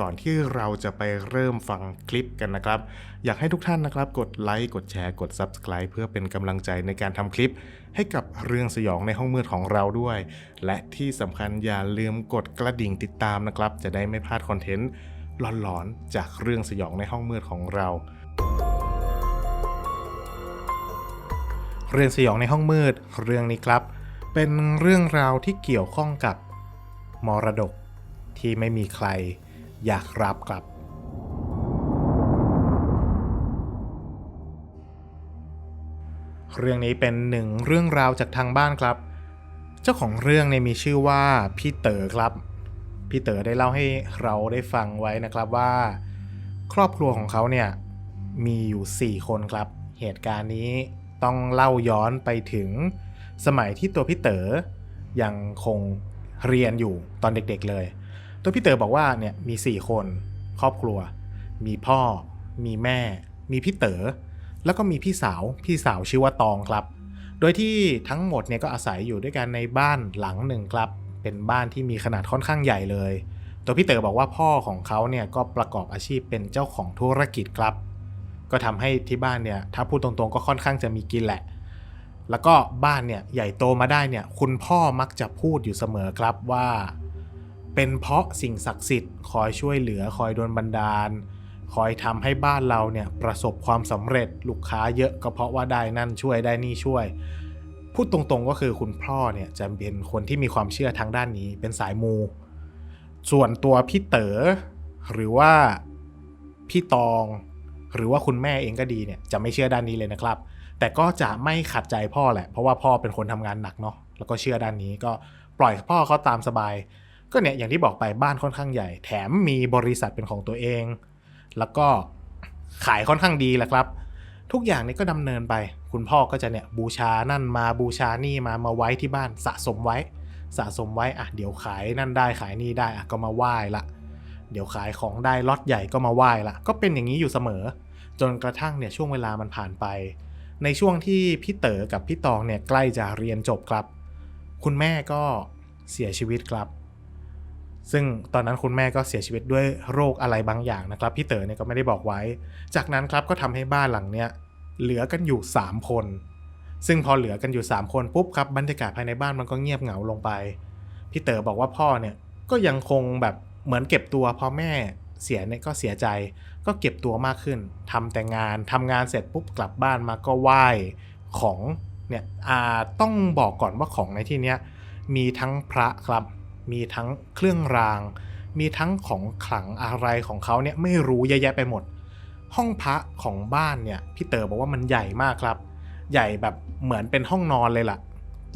ก่อนที่เราจะไปเริ่มฟังคลิปกันนะครับ อยากให้ทุกท่านนะครับ กดไลค์กดแชร์กด Subscribe เพื่อเป็นกำลังใจในการทำคลิป ให้กับเรื่องสยองในห้องมืดของเราด้วย และที่สำคัญอย่าลืมกดกระดิ่งติดตามนะครับ จะได้ไม่พลาดคอนเทนต์หลอนๆจากเรื่องสยองในห้องมืดของเรา เรื่องสยองในห้องมืดเรื่องนี้ครับ เป็นเรื่องราวที่เกี่ยวข้องกับมรดกที่ไม่มีใคร อยากรับครับ เรื่องนี้เป็นหนึ่งเรื่องราวจากทางบ้านครับ เจ้าของเรื่องเนี่ยมีชื่อว่าพี่เต๋อครับ พี่เต๋อได้เล่าให้เราได้ฟังไว้นะครับว่า ครอบครัวของเขาเนี่ยมีอยู่ 4 คนครับ เหตุการณ์นี้ต้องเล่าย้อนไปถึงสมัยที่ตัวพี่เต๋อยังคงเรียนอยู่ตอนเด็กๆเลย ตัวพี่เต๋อบอกว่าเนี่ยมี 4 คนครอบครัว มีพ่อ มีแม่ มีพี่เต๋อแล้วก็มีพี่สาวพี่สาวชื่อว่าตองครับ โดยที่ทั้งหมดเนี่ยก็อาศัยอยู่ด้วยกันในบ้านหลังหนึ่งครับ เป็นบ้านที่มีขนาดค่อนข้างใหญ่เลย ตัวพี่เต๋อบอกว่าพ่อของเขาเนี่ยก็ประกอบอาชีพเป็นเจ้าของธุรกิจครับ ก็ทำให้ที่บ้านเนี่ยถ้าพูดตรงๆก็ค่อนข้างจะมีกินแหละ แล้วก็บ้านเนี่ยใหญ่โตมาได้เนี่ยคุณพ่อมักจะพูดอยู่เสมอครับว่า เป็นเพราะสิ่งศักดิ์สิทธิ์คอยช่วยเหลือคอยดลบันดาล คอยทำให้บ้านเราเนี่ยประสบความสำเร็จลูกค้าเยอะก็เพราะว่าได้นั่นช่วยได้นี่ช่วย พูดตรงๆก็คือคุณพ่อเนี่ยจะเป็นคนที่มีความเชื่อทางด้านนี้เป็นสายมู ส่วนตัวพี่เต๋อหรือว่าพี่ตอง หรือว่าคุณแม่เองก็ดีเนี่ยจะไม่เชื่อด้านนี้เลยนะครับ แต่ก็จะไม่ขัดใจพ่อแหละ เพราะว่าพ่อเป็นคนทำงานหนักเนาะแล้วก็เชื่อด้านนี้ก็ปล่อยพ่อเขาตามสบาย ก็เนี่ยอย่างที่บอกไปบ้านค่อนข้างใหญ่ แถมมีบริษัทเป็นของตัวเอง แล้วก็ขายค่อนข้างดีแหละครับ ทุกอย่างนี้ก็ดำเนินไป คุณพ่อก็จะเนี่ยบูชานั่นมาบูชานี่มามาไว้ที่บ้านสะสมไว้ สะสมไว้อะเดี๋ยวขายนั่นได้ขายนี่ได้อะก็มาไหว้ละเดี๋ยวขายของได้ล็อตใหญ่ก็มาไหว้ละก็เป็นอย่างนี้อยู่เสมอ จนกระทั่งเนี่ยช่วงเวลามันผ่านไป ในช่วงที่พี่เต๋อกับพี่ตองเนี่ยใกล้จะเรียนจบครับ คุณแม่ก็เสียชีวิตครับ ซึ่งตอนนั้นคุณแม่ก็เสียชีวิตด้วยโรคอะไรบางอย่างนะครับ พี่เต๋อเนี่ยก็ไม่ได้บอกไว้ จากนั้นครับก็ทำให้บ้านหลังเนี้ยเหลือกันอยู่ 3 คน ซึ่งพอเหลือกันอยู่ 3 คนปุ๊บครับบรรยากาศภายในบ้านมันก็เงียบเหงาลงไป พี่เต๋อบอกว่าพ่อเนี่ยก็ยังคงแบบเหมือนเก็บตัวพอแม่เสียเนี่ยก็เสียใจ ก็เก็บตัวมากขึ้นทำแต่งานทำงานเสร็จปุ๊บกลับบ้านมาก็ไหว้ของเนี่ยต้องบอกก่อนว่าของในที่เนี้ยมีทั้งพระครับ มีทั้งเครื่องราง มีทั้งของขลังอะไรของเขาเนี่ยไม่รู้เยอะแยะไปหมด ห้องพระของบ้านเนี่ยพี่เต๋อบอกว่ามันใหญ่มากครับ ใหญ่แบบเหมือนเป็นห้องนอนเลยล่ะ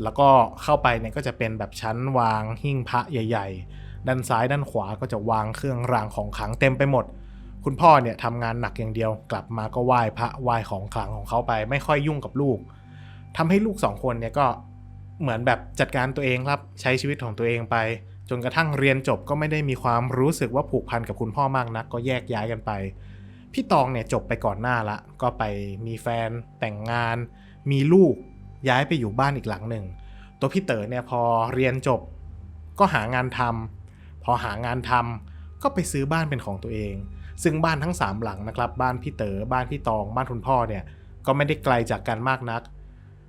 แล้วก็เข้าไปเนี่ยก็จะเป็นแบบชั้นวางหิ้งพระใหญ่ ๆ ด้านซ้ายด้านขวาก็จะวางเครื่องรางของขลังเต็มไปหมด คุณพ่อเนี่ยทำงานหนักอย่างเดียว กลับมาก็ไหว้พระไหว้ของขลังของเขาไป ไม่ค่อยยุ่งกับลูกทำให้ลูกสองคนเนี่ยก็ เหมือนแบบจัดการตัวเองครับใช้ชีวิตของตัวเองไป จนกระทั่งเรียนจบก็ไม่ได้มีความรู้สึกว่าผูกพันกับคุณพ่อมากนัก ก็แยกย้ายกันไป พี่ตองเนี่ยจบไปก่อนหน้าละ ก็ไปมีแฟนแต่งงาน มีลูกย้ายไปอยู่บ้านอีกหลังหนึ่ง ตัวพี่เต๋อเนี่ยพอเรียนจบก็หางานทำพอหางานทำก็ไปซื้อบ้านเป็นของตัวเอง ซึ่งบ้านทั้งสามหลังนะครับ บ้านพี่เต๋อ บ้านพี่ตอง บ้านคุณพ่อเนี่ย ก็ไม่ได้ไกลจากกันมากนัก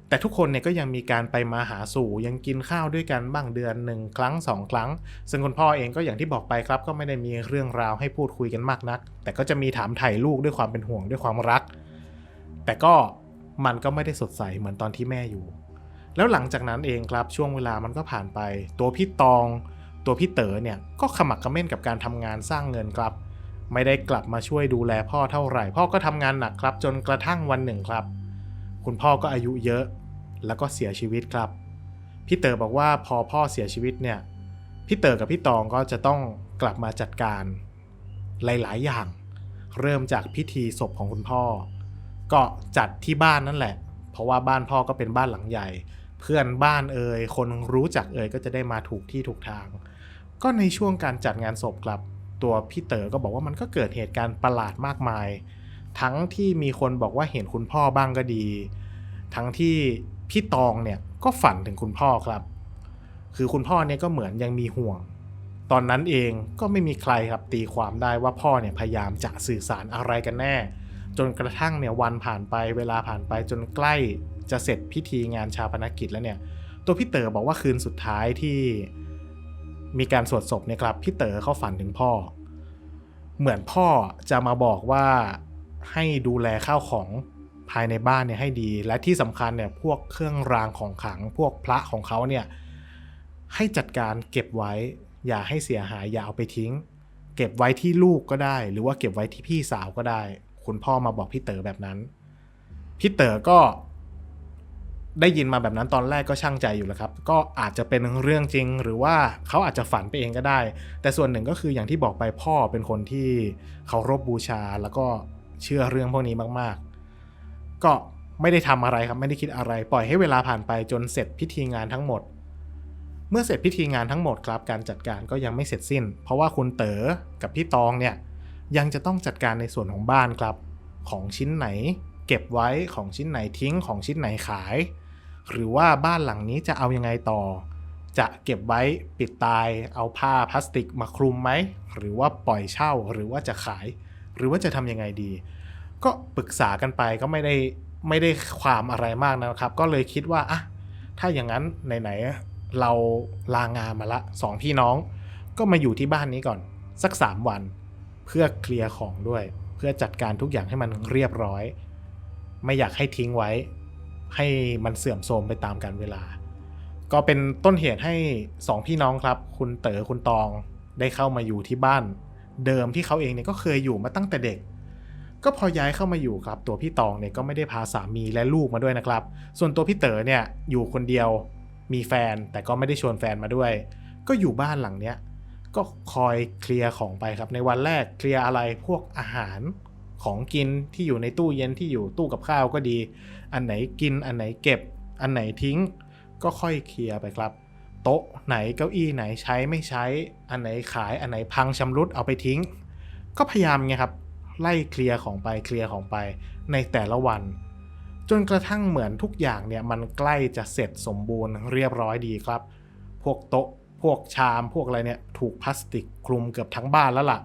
แต่ทุกคนเนี่ยก็ยังมีการไปมาหาสู่ยังกินข้าวด้วยกันบ้างเดือนหนึ่งครั้งสองครั้ง ซึ่งคุณพ่อเองก็อย่างที่บอกไปครับ ก็ไม่ได้มีเรื่องราวให้พูดคุยกันมากนัก แต่ก็จะมีถามไถ่ลูกด้วยความเป็นห่วงด้วยความรัก แต่ก็มันก็ไม่ได้สดใสเหมือนตอนที่แม่อยู่ แล้วหลังจากนั้นเองครับช่วงเวลามันก็ผ่านไป ตัวพี่ตอง ตัวพี่เต๋อเนี่ยก็ขมักเขม้นกับการทำงานสร้างเงินครับ ไม่ได้กลับมาช่วยดูแลพ่อเท่าไหร่ พ่อก็ทำงานหนักครับ จนกระทั่งวันหนึ่งครับ คุณพ่อก็อายุเยอะ แล้วก็เสียชีวิตครับ พี่เต๋อบอกว่าพอพ่อเสียชีวิตเนี่ย พี่เต๋อกับพี่ตองก็จะต้องกลับมาจัดการหลาย ๆ อย่าง เริ่มจากพิธีศพของคุณพ่อ ก็จัดที่บ้านนั่นแหละ เพราะว่าบ้านพ่อก็เป็นบ้านหลังใหญ่ เพื่อนบ้านเอ่ยคนรู้จักเอ่ยก็จะได้มาถูกที่ถูกทาง ก็ในช่วงการจัดงานศพครับ ตัวพี่เต๋อก็บอกว่ามันก็เกิดเหตุการณ์ประหลาดมากมาย ทั้งที่มีคนบอกว่าเห็นคุณพ่อบ้างก็ดี ทั้งที่ พี่ตองเนี่ยก็ฝันถึงคุณพ่อครับ คือคุณพ่อเนี่ยก็เหมือนยังมีห่วง ตอนนั้นเองก็ไม่มีใครครับตีความได้ว่าพ่อเนี่ยพยายามจะสื่อสารอะไรกันแน่ จนกระทั่งเนี่ยวันผ่านไปเวลาผ่านไปจนใกล้จะเสร็จพิธีงานชาปนกิจแล้วเนี่ย ตัวพี่เต๋อบอกว่าคืนสุดท้ายที่มีการสวดศพเนี่ยครับพี่เต๋อเขาฝันถึงพ่อ เหมือนพ่อจะมาบอกว่าให้ดูแลข้าวของ ภายในบ้านเนี่ยให้ดี และที่สำคัญเนี่ยพวกเครื่องรางของขลัง พวกพระของเขาเนี่ยให้จัดการเก็บไว้ อย่าให้เสียหายอย่าเอาไปทิ้ง เก็บไว้ที่ลูกก็ได้ หรือว่าเก็บไว้ที่พี่สาวก็ได้ คุณพ่อมาบอกพี่เต๋อแบบนั้นพี่เต๋อก็ได้ยินมาแบบนั้นตอนแรกก็ช่างใจอยู่แล้วครับ ก็อาจจะเป็นเรื่องจริงหรือว่าเขาอาจจะฝันไปเองก็ได้ แต่ส่วนหนึ่งก็คืออย่างที่บอกไปพ่อเป็นคนที่เคารพบูชาแล้วก็เชื่อเรื่องพวกนี้มากๆ ก็ไม่ได้ทำอะไรครับไม่ได้คิดอะไร ปล่อยให้เวลาผ่านไปจนเสร็จพิธีงานทั้งหมด เมื่อเสร็จพิธีงานทั้งหมดครับการจัดการก็ยังไม่เสร็จสิ้น เพราะว่าคุณเต๋อกับพี่ตองเนี่ยยังจะต้องจัดการในส่วนของบ้านครับ ของชิ้นไหน เก็บไว้ของชิ้นไหนทิ้งของชิ้นไหนขาย หรือว่าบ้านหลังนี้จะเอายังไงต่อ จะเก็บไว้ปิดตาย เอาผ้าพลาสติกมาคลุมไหมหรือว่าปล่อยเช่าหรือว่าจะขาย หรือว่าจะทำยังไงดี ก็ปรึกษากันไปก็ไม่ได้ไม่ได้ความอะไรมากนะครับ ก็เลยคิดว่าอะถ้าอย่างนั้นไหนๆเราลางานมาละสองพี่น้อง ก็มาอยู่ที่บ้านนี้ก่อนสัก3วัน เพื่อเคลียร์ของด้วย เพื่อจัดการทุกอย่างให้มันเรียบร้อย ไม่อยากให้ทิ้งไว้ ให้มันเสื่อมโทรมไปตามกาลเวลา ก็เป็นต้นเหตุให้สองพี่น้องครับ คุณเต๋อคุณตองได้เข้ามาอยู่ที่บ้าน เดิมที่เขาเองเนี่ยก็เคยอยู่มาตั้งแต่เด็ก ก็พอย้ายเข้ามาอยู่ครับตัวพี่ตองเนี่ยก็ไม่ได้พาสามีและลูกมาด้วยนะครับ ส่วนตัวพี่เต๋อเนี่ยอยู่คนเดียวมีแฟนแต่ก็ไม่ได้ชวนแฟนมาด้วย ก็อยู่บ้านหลังเนี้ยก็คอยเคลียร์ของไปครับ ในวันแรกเคลียร์อะไรพวกอาหารของกินที่อยู่ในตู้เย็นที่อยู่ตู้กับข้าวก็ดี อันไหนกินอันไหนเก็บ อันไหนทิ้ง ก็ค่อยเคลียร์ไปครับ โต๊ะไหนเก้าอี้ไหนใช้ไม่ใช้ อันไหนขายอันไหนพังชำรุดเอาไปทิ้ง ก็พยายามไงครับ ไล่เคลียร์ของไปเคลียร์ของไปในแต่ละวัน จนกระทั่งเหมือนทุกอย่างเนี่ยมันใกล้จะเสร็จสมบูรณ์เรียบร้อยดีครับ พวกโต๊ะ พวกชาม พวกอะไรเนี่ยถูกพลาสติกคลุมเกือบทั้งบ้านแล้วล่ะ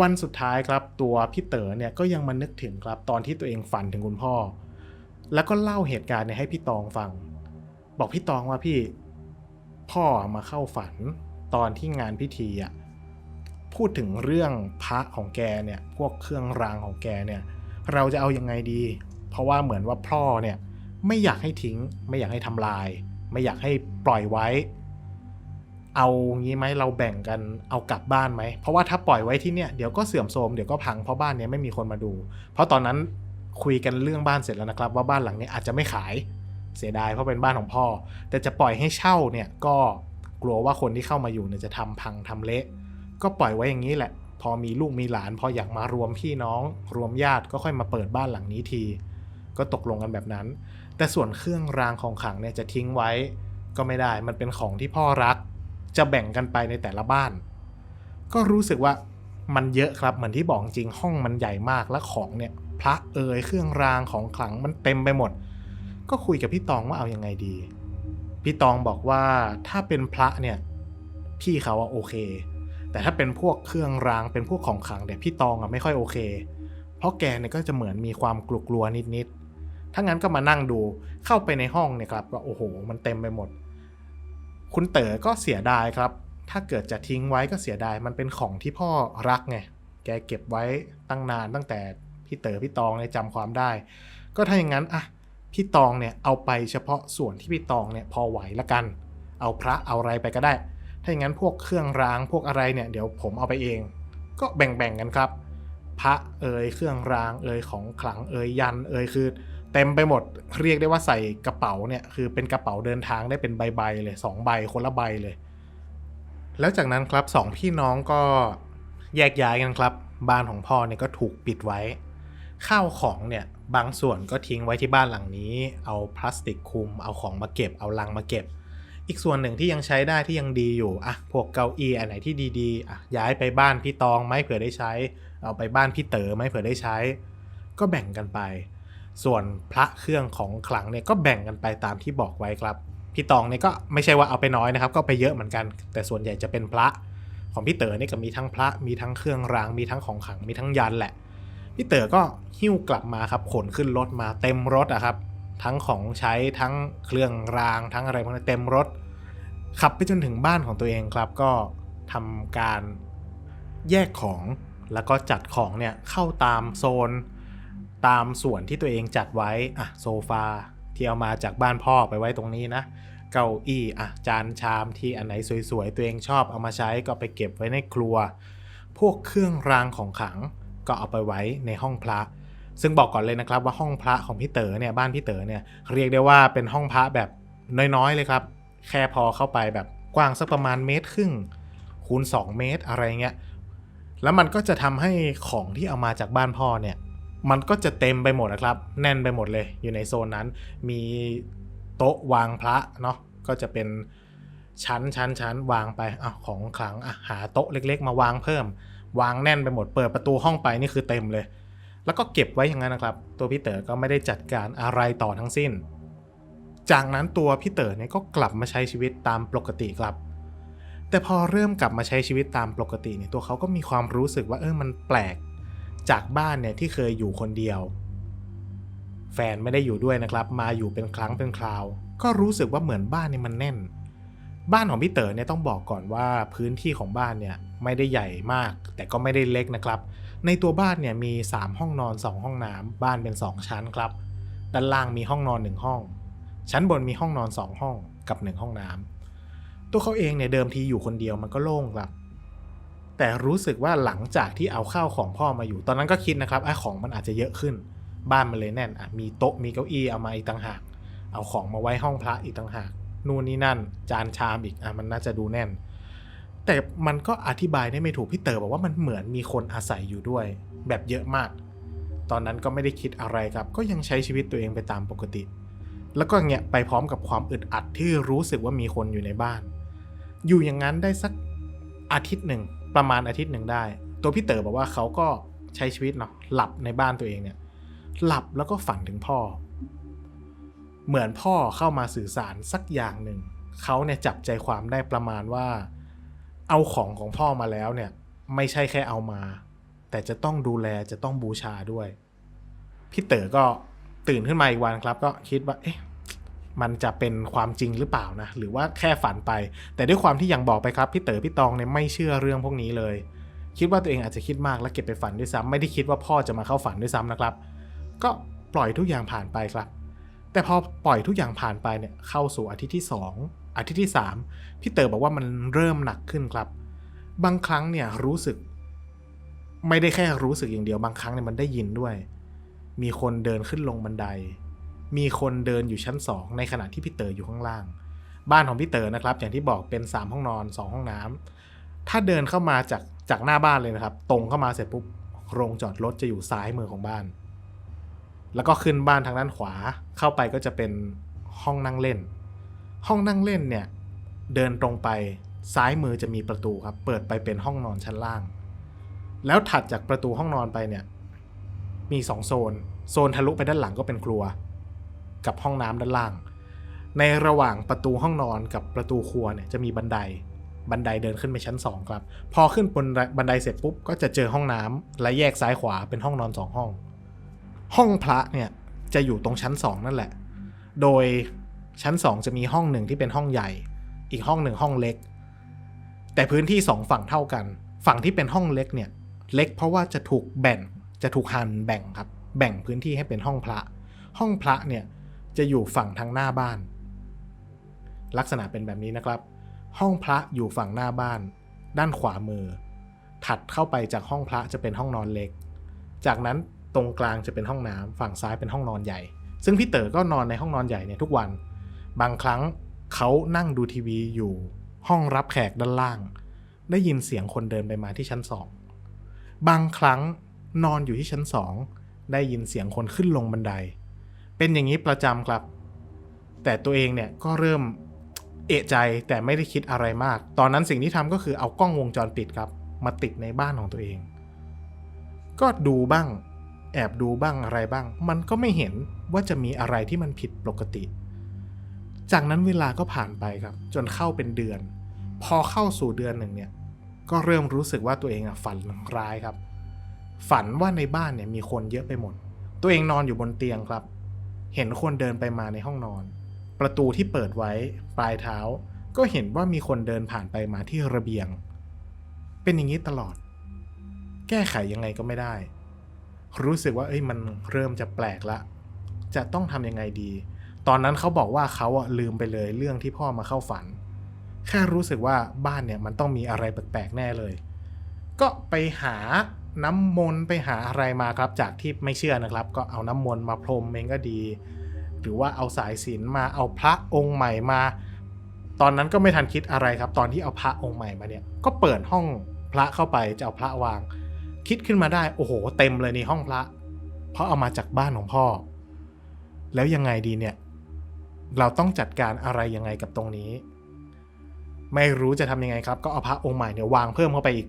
วันสุดท้ายครับตัวพี่เต๋อเนี่ยก็ยังมานึกถึงครับตอนที่ตัวเองฝันถึงคุณพ่อ แล้วก็เล่าเหตุการณ์เนี่ยให้พี่ตองฟัง บอกพี่ตองว่าพี่พ่อมาเข้าฝันตอนที่งานพิธีอะ พูดถึงเรื่องพระของแกเนี่ยพวกเครื่องรางของแกเนี่ยเราจะเอายังไงดี เพราะว่าเหมือนว่าพ่อเนี่ยไม่อยากให้ทิ้ง ไม่อยากให้ทำลาย ไม่อยากให้ปล่อยไว้ เอางี้ไหมเราแบ่งกันเอากลับบ้านไหมเพราะว่าถ้าปล่อยไว้ที่เนี่ยเดี๋ยวก็เสื่อมโทรมเดี๋ยวก็พังเพราะบ้านเนี้ยไม่มีคนมาดู เพราะตอนนั้นคุยกันเรื่องบ้านเสร็จแล้วนะครับ ว่าบ้านหลังนี้อาจจะไม่ขายเสียดายเพราะเป็นบ้านของพ่อ แต่จะปล่อยให้เช่าเนี่ยก็กลัวว่าคนที่เข้ามาอยู่เนี่ยจะทำพังทำเละ ก็ปล่อยไว้อย่างนี้แหละ พอมีลูกมีหลานพออยากมารวมพี่น้อง รวมญาติก็ค่อยมาเปิดบ้านหลังนี้ที ก็ตกลงกันแบบนั้น แต่ส่วนเครื่องรางของขลังเนี่ยจะทิ้งไว้ก็ไม่ได้มันเป็นของที่พ่อรัก จะแบ่งกันไปในแต่ละบ้าน ก็รู้สึกว่ามันเยอะครับเหมือนที่บอกจริงห้องมันใหญ่มากและของเนี่ย พระเอ่ยเครื่องรางของขลังมันเต็มไปหมด ก็คุยกับพี่ตองว่าเอายังไงดี พี่ตองบอกว่าถ้าเป็นพระเนี่ย พี่เขาอะโอเค แต่ถ้าเป็นพวกเครื่องรางเป็นพวกของขลังเนี่ยพี่ตองอะไม่ค่อยโอเค เพราะแกเนี่ยก็จะเหมือนมีความกลัวๆนิดๆถ้างั้นก็มานั่งดูเข้าไปในห้องเนี่ยครับก็โอ้โห มันเต็มไปหมด คุณเต๋อก็เสียดายครับ ถ้าเกิดจะทิ้งไว้ก็เสียดายมันเป็นของที่พ่อรักไงแกเก็บไว้ตั้งนานตั้งแต่พี่เต๋อพี่ตองเนี่ยจำความได้ ก็ถ้าอย่างนั้นอะพี่ตองเนี่ยเอาไปเฉพาะส่วนที่พี่ตองเนี่ยพอไหวละกัน เอาพระเอาอะไรไปก็ได้ ถ้าอย่างนั้นพวกเครื่องรางพวกอะไรเนี่ยเดี๋ยวผมเอาไปเอง ก็แบ่งๆกันครับ พระเอ่ยเครื่องรางเอ่ยของขลังเอ่ยยันเอ่ยคือ เต็มไปหมดเรียกได้ว่าใส่กระเป๋าเนี่ยคือเป็นกระเป๋าเดินทางได้เป็นใบๆเลยสองใบคนละใบเลย แล้วจากนั้นครับสองพี่น้องก็แยกย้ายกันครับ บ้านของพ่อเนี่ยก็ถูกปิดไว้ ข้าวของเนี่ยบางส่วนก็ทิ้งไว้ที่บ้านหลังนี้ เอาพลาสติกคลุม เอาของมาเก็บ เอาลังมาเก็บ อีกส่วนหนึ่งที่ยังใช้ได้ที่ยังดีอยู่อะพวกเก้าอี้อันไหนที่ดีๆอะย้ายไปบ้านพี่ตองไหมเผื่อได้ใช้ เอาไปบ้านพี่เต๋อไหมเผื่อได้ใช้ ก็แบ่งกันไป ส่วนพระเครื่องของขลังเนี่ยก็แบ่งกันไปตามที่บอกไว้ครับพี่ตองเนี่ยก็ไม่ใช่ว่าเอาไปน้อยนะครับ ก็ไปเยอะเหมือนกัน แต่ส่วนใหญ่จะเป็นพระของพี่เต๋อเนี่ยก็มีทั้งพระมีทั้งเครื่องรางมีทั้งของขลังมีทั้งยันแหละพี่เต๋อก็หิ้วกลับมาครับขนขึ้นรถมาเต็มรถอะครับ ทั้งของใช้ทั้งเครื่องรางทั้งอะไรพวกนี้เต็มรถ ขับไปจนถึงบ้านของตัวเองครับ ก็ทำการแยกของแล้วก็จัดของเนี่ยเข้าตามโซน ตามส่วนที่ตัวเองจัดไว้อะโซฟาที่เอามาจากบ้านพ่อไปไว้ตรงนี้นะ เก้าอี้อะจานชามที่อันไหนสวยๆ ตัวเองชอบเอามาใช้ก็ไปเก็บไว้ในครัว พวกเครื่องรางของขลังก็เอาไปไว้ในห้องพระ ซึ่งบอกก่อนเลยนะครับว่าห้องพระของพี่เต๋อเนี่ยบ้านพี่เต๋อเนี่ยเรียกได้ว่าเป็นห้องพระแบบน้อยๆเลยครับ แค่พอเข้าไปแบบกว้างสักประมาณเมตรครึ่งคูณ 2 เมตรอะไรเงี้ย แล้วมันก็จะทำให้ของที่เอามาจากบ้านพ่อเนี่ย มันก็จะเต็มไปหมดนะครับ แน่นไปหมดเลย อยู่ในโซนนั้น มีโต๊ะวางพระเนาะ ก็จะเป็นชั้นชั้นชั้นวางไปอะของขลังอะหาโต๊ะเล็ก ๆ มาวางเพิ่ม วางแน่นไปหมด เปิดประตูห้องไปนี่คือเต็มเลย แล้วก็เก็บไว้อย่างนั้นนะครับ ตัวพี่เต๋อก็ไม่ได้จัดการอะไรต่อทั้งสิ้น จากนั้นตัวพี่เต๋อเนี่ยก็กลับมาใช้ชีวิตตามปกติครับ แต่พอเริ่มกลับมาใช้ชีวิตตามปกติเนี่ยตัวเขาก็มีความรู้สึกว่าเออมันแปลกจากบ้านเนี่ยที่เคยอยู่คนเดียว แฟนไม่ได้อยู่ด้วยนะครับ มาอยู่เป็นครั้งเป็นคราว ก็รู้สึกว่าเหมือนบ้านเนี่ยมันแน่น บ้านของพี่เต๋อเนี่ยต้องบอกก่อนว่าพื้นที่ของบ้านเนี่ยไม่ได้ใหญ่มาก แต่ก็ไม่ได้เล็กนะครับ ในตัวบ้านเนี่ยมี 3 ห้องนอน 2 ห้องน้ำบ้านเป็น 2 ชั้นครับ ด้านล่างมีห้องนอน 1 ห้อง ชั้นบนมีห้องนอน 2 ห้องกับ 1 ห้องน้ำตัวเขาเองเนี่ยเดิมทีอยู่คนเดียวมันก็โล่งครับแต่รู้สึกว่าหลังจากที่เอาข้าวของพ่อมาอยู่ ตอนนั้นก็คิดนะครับไอ้ของมันอาจจะเยอะขึ้น บ้านมันเลยแน่นอะมีโต๊ะมีเก้าอี้เอามาอีกต่างหาก เอาของมาไว้ห้องพระอีกต่างหาก นู่นนี่นั่น จานชามอีกอะมันน่าจะดูแน่น แต่มันก็อธิบายได้ไม่ถูกพี่เต๋อบอกว่ามันเหมือนมีคนอาศัยอยู่ด้วย แบบเยอะมาก ตอนนั้นก็ไม่ได้คิดอะไรครับ ก็ยังใช้ชีวิตตัวเองไปตามปกติ แล้วก็เงี้ยไปพร้อมกับความอึดอัดที่รู้สึกว่ามีคนอยู่ในบ้าน อยู่อย่างนั้นได้สักอาทิตย์หนึ่งประมาณอาทิตย์หนึ่งได้ ตัวพี่เต๋อบอกว่าเขาก็ใช้ชีวิตเนาะหลับในบ้านตัวเองเนี่ย หลับแล้วก็ฝันถึงพ่อ เหมือนพ่อเข้ามาสื่อสารสักอย่างหนึ่งเขาเนี่ยจับใจความได้ประมาณว่า เอาของของพ่อมาแล้วเนี่ย ไม่ใช่แค่เอามา แต่จะต้องดูแลจะต้องบูชาด้วยพี่เต๋อก็ ตื่นขึ้นมาอีกวันครับ ก็คิดว่า เอ๊ะมันจะเป็นความจริงหรือเปล่านะ หรือว่าแค่ฝันไป แต่ด้วยความที่อย่างบอกไปครับ พี่เต๋อพี่ตองเนี่ยไม่เชื่อเรื่องพวกนี้เลย คิดว่าตัวเองอาจจะคิดมากและเก็บไปฝันด้วยซ้ำไม่ได้คิดว่าพ่อจะมาเข้าฝันด้วยซ้ำนะครับ ก็ปล่อยทุกอย่างผ่านไปครับ แต่พอปล่อยทุกอย่างผ่านไปเนี่ยเข้าสู่อาทิตย์ที่ 2 อาทิตย์ที่ 3 พี่เต๋อบอกว่ามันเริ่มหนักขึ้นครับ บางครั้งเนี่ยรู้สึก ไม่ได้แค่รู้สึกอย่างเดียวบางครั้งเนี่ยมันได้ยินด้วย มีคนเดินขึ้นลงบันได มีคนเดินอยู่ชั้น2ในขณะที่พี่เต๋ออยู่ข้างล่าง บ้านของพี่เต๋อนะครับ อย่างที่บอกเป็น3ห้องนอน2ห้องน้ำถ้าเดินเข้ามาจากจากหน้าบ้านเลยนะครับ ตรงเข้ามาเสร็จปุ๊บโรงจอดรถจะอยู่ซ้ายมือของบ้าน แล้วก็ขึ้นบ้านทางด้านขวาเข้าไปก็จะเป็นห้องนั่งเล่น ห้องนั่งเล่นเนี่ยเดินตรงไปซ้ายมือจะมีประตูครับ เปิดไปเป็นห้องนอนชั้นล่าง แล้วถัดจากประตูห้องนอนไปเนี่ย มีสองโซน โซนทะลุไปด้านหลังก็เป็นครัว กับห้องน้ำด้านล่าง ในระหว่างประตูห้องนอนกับประตูครัวเนี่ยจะมีบันได บันไดเดินขึ้นไปชั้น 2 ครับ พอขึ้นบนบันไดเสร็จปุ๊บก็จะเจอห้องน้ำและแยกซ้ายขวาเป็นห้องนอนสองห้อง ห้องพระเนี่ยจะอยู่ตรงชั้น 2 นั่นแหละ โดยชั้น 2 จะมีห้องหนึ่งที่เป็นห้องใหญ่ อีกห้องหนึ่งห้องเล็ก แต่พื้นที่ 2 ฝั่งเท่ากัน ฝั่งที่เป็นห้องเล็กเนี่ย เล็กเพราะว่าจะถูกแบ่ง จะถูกหั่นแบ่งครับ แบ่งพื้นที่ให้เป็นห้องพระ ห้องพระเนี่ยจะอยู่ฝั่งทางหน้าบ้าน ลักษณะเป็นแบบนี้นะครับ ห้องพระอยู่ฝั่งหน้าบ้าน ด้านขวามือ ถัดเข้าไปจากห้องพระจะเป็นห้องนอนเล็ก จากนั้นตรงกลางจะเป็นห้องน้ำฝั่งซ้ายเป็นห้องนอนใหญ่ ซึ่งพี่เต๋อก็นอนในห้องนอนใหญ่เนี่ยทุกวัน บางครั้งเขานั่งดูทีวีอยู่ห้องรับแขกด้านล่าง ได้ยินเสียงคนเดินไปมาที่ชั้นสองบางครั้ง นอนอยู่ที่ชั้นสองได้ยินเสียงคนขึ้นลงบันได เป็นอย่างนี้ประจำครับ แต่ตัวเองเนี่ยก็เริ่มเอะใจแต่ไม่ได้คิดอะไรมาก ตอนนั้นสิ่งที่ทำก็คือเอากล้องวงจรปิดครับ มาติดในบ้านของตัวเอง ก็ดูบ้าง แอบดูบ้างอะไรบ้าง มันก็ไม่เห็นว่าจะมีอะไรที่มันผิดปกติ จากนั้นเวลาก็ผ่านไปครับ จนเข้าเป็นเดือน พอเข้าสู่เดือนหนึ่งเนี่ย ก็เริ่มรู้สึกว่าตัวเองอะฝันร้ายครับ ฝันว่าในบ้านเนี่ยมีคนเยอะไปหมด ตัวเองนอนอยู่บนเตียงครับ เห็นคนเดินไปมาในห้องนอน ประตูที่เปิดไว้ปลายเท้า ก็เห็นว่ามีคนเดินผ่านไปมาที่ระเบียง เป็นอย่างนี้ตลอด แก้ไขยังไงก็ไม่ได้ รู้สึกว่าเอ้ยมันเริ่มจะแปลกละ จะต้องทำยังไงดี ตอนนั้นเขาบอกว่าเขาอะลืมไปเลยเรื่องที่พ่อมาเข้าฝัน แค่รู้สึกว่าบ้านเนี่ยมันต้องมีอะไรแปลกๆแน่เลย ก็ไปหา น้ำมนต์ไปหาอะไรมาครับ จากที่ไม่เชื่อนะครับ ก็เอาน้ำมนต์มาพรมเองก็ดี หรือว่าเอาสายศีลมาเอาพระองค์ใหม่มา ตอนนั้นก็ไม่ทันคิดอะไรครับ ตอนที่เอาพระองค์ใหม่มาเนี่ย ก็เปิดห้องพระเข้าไปจะเอาพระวาง คิดขึ้นมาได้โอ้โห เต็มเลยในห้องพระ เพราะเอามาจากบ้านของพ่อ แล้วยังไงดีเนี่ย เราต้องจัดการอะไรยังไงกับตรงนี้ ไม่รู้จะทำยังไงครับ ก็เอาพระองค์ใหม่เนี่ยวางเพิ่มเข้าไปอีก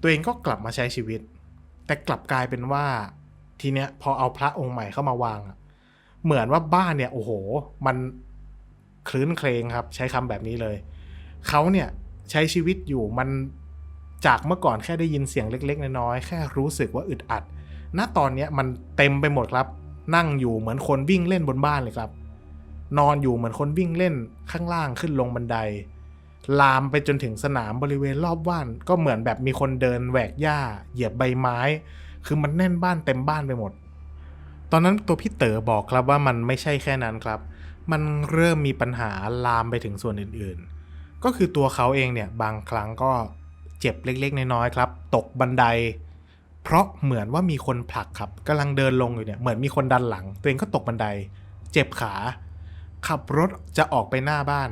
ตัวเองก็กลับมาใช้ชีวิต แต่กลับกลายเป็นว่าทีเนี้ยพอเอาพระองค์ใหม่เข้ามาวาง เหมือนว่าบ้านเนี่ยโอ้โห มันคลื้นเครงครับ ใช้คำแบบนี้เลย เขาเนี่ยใช้ชีวิตอยู่มันจากเมื่อก่อนแค่ได้ยินเสียงเล็ก ๆ น้อยๆแค่รู้สึกว่าอึดอัด ณตอนเนี้ยมันเต็มไปหมดครับ นั่งอยู่เหมือนคนวิ่งเล่นบนบ้านเลยครับ นอนอยู่เหมือนคนวิ่งเล่นข้างล่างขึ้นลงบันได ลามไปจนถึงสนามบริเวณรอบบ้าน ก็เหมือนแบบมีคนเดินแหวกหญ้า เหยียบใบไม้ คือมันแน่นบ้านเต็มบ้านไปหมด ตอนนั้นตัวพี่เต๋อบอกครับว่ามันไม่ใช่แค่นั้นครับ มันเริ่มมีปัญหาลามไปถึงส่วนอื่นๆ ก็คือตัวเขาเองเนี่ยบางครั้งก็เจ็บเล็กๆน้อยๆครับ ตกบันได เพราะเหมือนว่ามีคนผลักครับกำลังเดินลงอยู่เนี่ยเหมือนมีคนดันหลัง ตัวเองก็ตกบันได เจ็บขา ขับรถจะออกไปหน้าบ้าน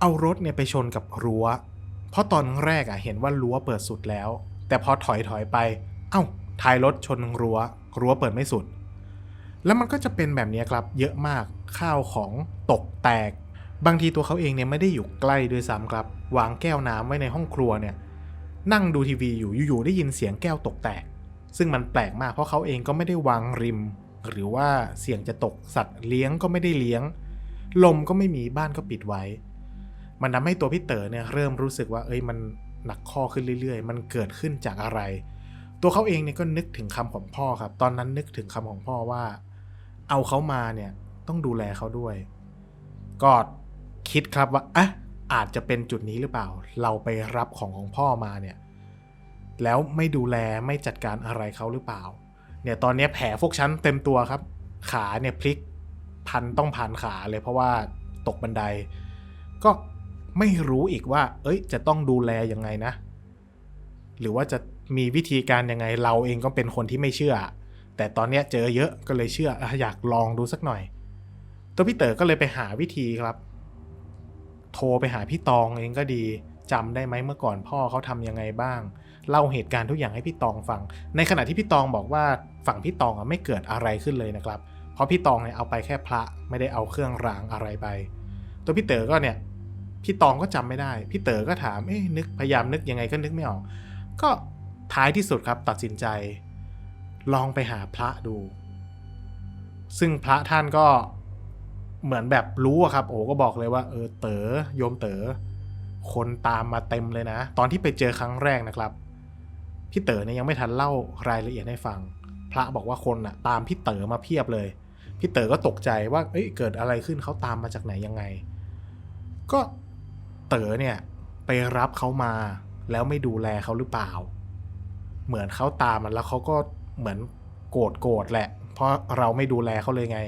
เอารถเนี่ยไปชนกับรั้ว เพราะตอนแรกอะเห็นว่ารั้วเปิดสุดแล้ว แต่พอถอยถอยไป เอ้าท้ายรถชนรั้ว รั้วเปิดไม่สุด แล้วมันก็จะเป็นแบบนี้ครับ เยอะมากข้าวของตกแตก บางทีตัวเขาเองเนี่ยไม่ได้อยู่ใกล้ด้วยซ้ำครับ วางแก้วน้ำไว้ในห้องครัวเนี่ย นั่งดูทีวีอยู่อยู่ๆได้ยินเสียงแก้วตกแตก ซึ่งมันแปลกมากเพราะเขาเองก็ไม่ได้วางริม หรือว่าเสี่ยงจะตกสัตว์เลี้ยงก็ไม่ได้เลี้ยง ลมก็ไม่มีบ้านก็ปิดไว้ มันทำให้ตัวพี่เต๋อเนี่ยเริ่มรู้สึกว่าเอ้ยมันหนักข้อขึ้นเรื่อย ๆ มันเกิดขึ้นจากอะไร ตัวเขาเองเนี่ยก็นึกถึงคำของพ่อครับ ตอนนั้นนึกถึงคำของพ่อว่า เอาเขามาเนี่ยต้องดูแลเขาด้วย ก็คิดครับว่าอะอาจจะเป็นจุดนี้หรือเปล่า เราไปรับของของพ่อมาเนี่ย แล้วไม่ดูแลไม่จัดการอะไรเขาหรือเปล่า เนี่ยตอนนี้แผลฟกช้ำเต็มตัวครับ ขาเนี่ยพลิกพันต้องพันขาเลยเพราะว่าตกบันได ก็ ไม่รู้อีกว่า เอ้ย จะต้องดูแลยังไงนะ หรือว่าจะมีวิธีการยังไงเราเองก็เป็นคนที่ไม่เชื่อ แต่ตอนเนี้ยเจอเยอะก็เลยเชื่ออยากลองดูสักหน่อย ตัวพี่เต๋อก็เลยไปหาวิธีครับ โทรไปหาพี่ตองเองก็ดีจำได้ไหมเมื่อก่อนพ่อเขาทำยังไงบ้าง เล่าเหตุการณ์ทุกอย่างให้พี่ตองฟัง ในขณะที่พี่ตองบอกว่าฝั่งพี่ตองอะไม่เกิดอะไรขึ้นเลยนะครับ เพราะพี่ตองเนี่ยเอาไปแค่พระไม่ได้เอาเครื่องรางอะไรไป ตัวพี่เต๋อก็เนี่ย พี่ตองก็จำไม่ได้ พี่เต๋อก็ถามเอ๊ะนึกพยายามนึกยังไงก็นึกไม่ออก ก็ท้ายที่สุดครับตัดสินใจ ลองไปหาพระดู ซึ่งพระท่านก็เหมือนแบบรู้อะครับ โอ้ก็บอกเลยว่าเออเต๋อโยมเต๋อคนตามมาเต็มเลยนะ ตอนที่ไปเจอครั้งแรกนะครับพี่เต๋อเนี่ยยังไม่ทันเล่ารายละเอียดให้ฟัง พระบอกว่าคนอะตามพี่เต๋อมาเพียบเลยพี่เต๋อก็ตกใจว่าเอ้ยเกิดอะไรขึ้นเขาตามมาจากไหนยังไง ก็ เต๋อเนี่ยไปรับเขามาแล้วไม่ดูแลเขาหรือเปล่า เหมือนเขาตามมันแล้วเขาก็เหมือนโกรธโกรธแหละ เพราะเราไม่ดูแลเขาเลยไง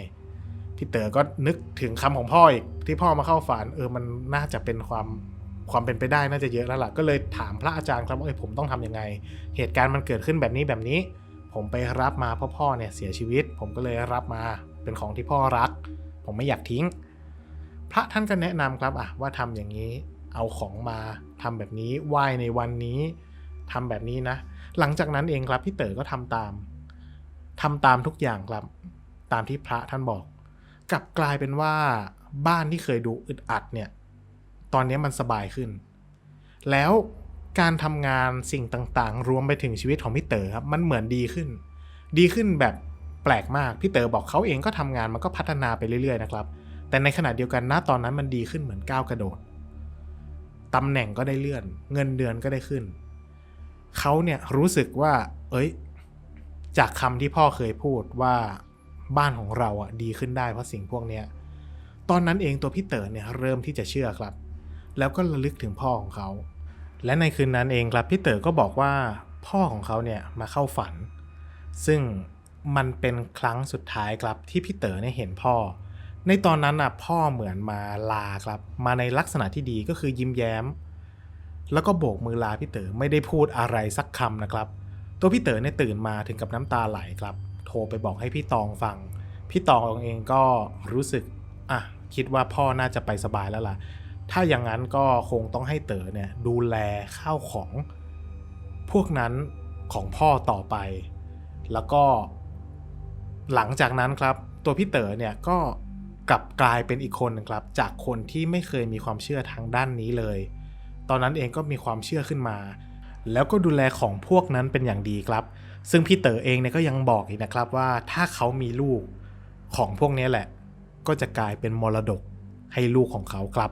พี่เต๋อก็นึกถึงคำของพ่ออีกที่พ่อมาเข้าฝันเออมันน่าจะเป็นความความเป็นไปได้น่าจะเยอะแล้วล่ะก็เลยถามพระอาจารย์ครับว่าเออผมต้องทำยังไง เหตุการณ์มันเกิดขึ้นแบบนี้แบบนี้ ผมไปรับมาเพราะพ่อเนี่ยเสียชีวิต ผมก็เลยรับมาเป็นของที่พ่อรัก ผมไม่อยากทิ้ง พระท่านก็แนะนำครับอะว่าทำอย่างนี้เอาของมาทำแบบนี้ไหว้ในวันนี้ทำแบบนี้นะ หลังจากนั้นเองครับพี่เต๋อก็ทำตามทำตามทุกอย่างครับตามที่พระท่านบอก กลับกลายเป็นว่าบ้านที่เคยดูอึดอัดเนี่ย ตอนนี้มันสบายขึ้น แล้วการทำงานสิ่งต่างๆ รวมไปถึงชีวิตของพี่เต๋อครับ มันเหมือนดีขึ้น ดีขึ้นแบบแปลกมาก พี่เต๋อบอกเขาเองก็ทำงานมันก็พัฒนาไปเรื่อยๆนะครับ แต่ในขณะเดียวกันนะตอนนั้นมันดีขึ้นเหมือนก้าวกระโดดตำแหน่งก็ได้เลื่อน เงินเดือนก็ได้ขึ้น เขาเนี่ยรู้สึกว่า เอ้ย จากคำที่พ่อเคยพูดว่าบ้านของเราอะดีขึ้นได้เพราะสิ่งพวกเนี้ย ตอนนั้นเองตัวพี่เต๋อเนี่ยเริ่มที่จะเชื่อครับ แล้วก็ระลึกถึงพ่อของเขา และในคืนนั้นเองครับพี่เต๋อก็บอกว่าพ่อของเขาเนี่ยมาเข้าฝัน ซึ่งมันเป็นครั้งสุดท้ายครับที่พี่เต๋อเนี่ยเห็นพ่อ ในตอนนั้นน่ะพ่อเหมือนมาลาครับ มาในลักษณะที่ดีก็คือยิ้มแย้ม แล้วก็โบกมือลาพี่เต๋อไม่ได้พูดอะไรสักคำนะครับ ตัวพี่เต๋อเนี่ยตื่นมาถึงกับน้ำตาไหลครับ โทรไปบอกให้พี่ตองฟัง พี่ตองเองก็รู้สึกอะคิดว่าพ่อน่าจะไปสบายแล้วล่ะ ถ้าอย่างนั้นก็คงต้องให้เต๋อเนี่ยดูแลข้าวของ พวกนั้นของพ่อต่อไป แล้วก็หลังจากนั้นครับ ตัวพี่เต๋อเนี่ยก็ กลับกลายเป็นอีกคนนึงครับ จากคนที่ไม่เคยมีความเชื่อทางด้านนี้เลย ตอนนั้นเองก็มีความเชื่อขึ้นมา แล้วก็ดูแลของพวกนั้นเป็นอย่างดีครับ ซึ่งพี่เต๋อเองเนี่ยก็ยังบอกอีกนะครับว่าถ้าเขามีลูกของพวกนี้แหละ ก็จะกลายเป็นมรดกให้ลูกของเขาครับ